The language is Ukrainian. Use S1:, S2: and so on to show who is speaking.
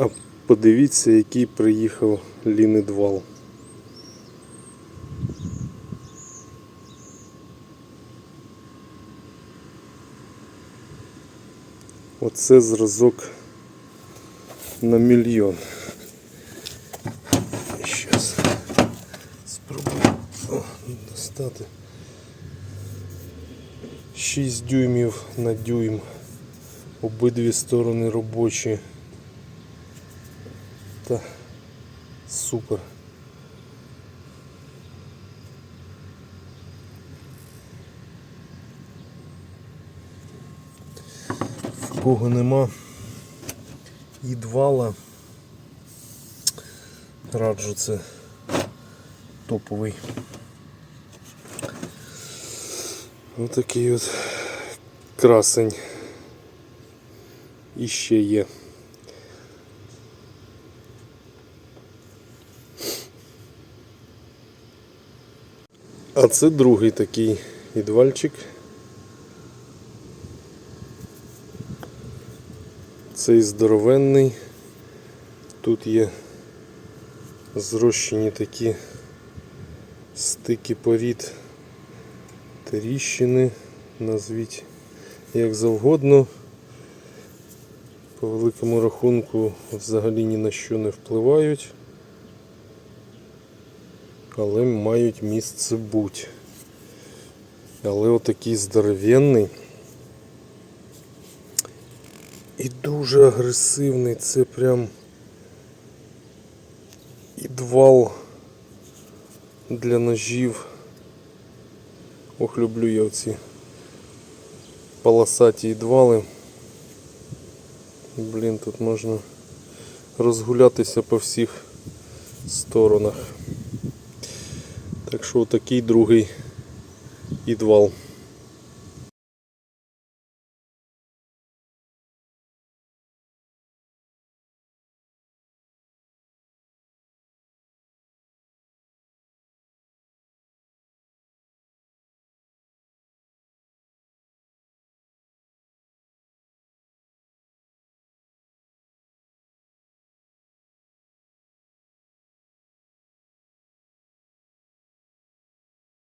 S1: А подивіться, який приїхав лінидвал. Оце зразок на мільйон. Зараз спробую о, достати. 6 дюймів на дюйм. Обидві сторони робочі. Та супер. В кого нема ідвала. Раджу це топовий. Отакий от красень. І ще є. А це другий такий ідвальчик. Цей здоровенний. Тут є зрощені такі стики порід, тріщини, назвіть як завгодно. По великому рахунку взагалі ні на що не впливають, але мають місце бути. Але отакий здоровенний і дуже агресивний, це прям ідвал для ножів. Ох, люблю я оці полосаті ідвали. Блін, тут можна розгулятися по всіх сторонах. Так що отакий другий ідвал.